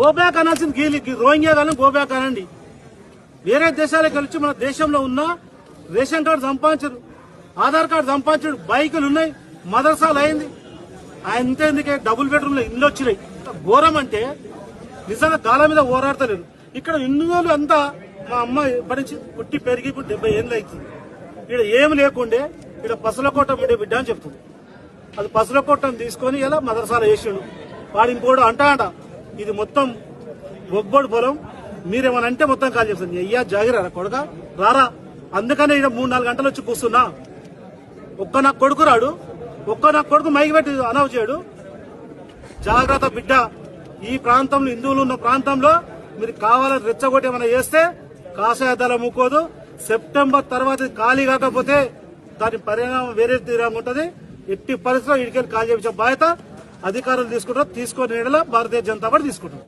Go back అనాల్సింది గీలి Rohingya కానీ go back అనండి వేరే దేశాలకు కలిసి మన దేశంలో ఉన్న రేషన్ కార్డు సంపాదించరు. ఆధార్ కార్డు సంపాదించడు బైకులు ఉన్నాయి. మదర్సాలు అయింది. ఆయన ఇంతేందుకే డబుల్ బెడ్రూమ్లో ఇల్లు వచ్చినాయి. ఘోరం అంటే నిజంగా గాల మీద పోరాడతలేరు. ఇక్కడ ఇన్ని రోజులు అంతా మా అమ్మ పడించి పుట్టి పెరిగి ఇప్పుడు డెబ్బై ఏళ్ళు అవుతుంది. ఇక్కడ ఏమి లేకుండే ఇక్కడ పసలకోట ఉండే బిడ్డ అని చెప్తుంది. అది పసల కొట్టం తీసుకొని ఇలా మదర్సాలు వేసాడు. వాడు ఇంకోడు అంటా అంట ఇది మొత్తం ఒగ్గోడు పొలం. మీరేమని అంటే మొత్తం కాల్ చేస్తుంది అయ్యా జాగిరారా కొడుక? రారా. అందుకనే ఇక్కడ మూడు నాలుగు గంటలు వచ్చి కూర్చున్నా. ఒక్క నా కొడుకు రాడు. ఒక్క నా కొడుకు మైకి పెట్టి అనౌ చేయడు. జాగ్రత్త బిడ్డ. ఈ ప్రాంతంలో హిందువులు ఉన్న ప్రాంతంలో మీరు కావాలని రెచ్చగొట్టి ఏమైనా చేస్తే కాషాయ ముక్కోదు సెప్టెంబర్ తర్వాత ఖాళీ కాకపోతే దాని పరిణామం వేరే తీరంగా ఉంటుంది ఎట్టి పరిస్థితుల్లో ఇడికెళ్ళి ఖాళీ చేయించే బాధ్యత అధికారులు తీసుకుంటారు తీసుకొని భారతీయ జనతా పార్టీ తీసుకుంటారు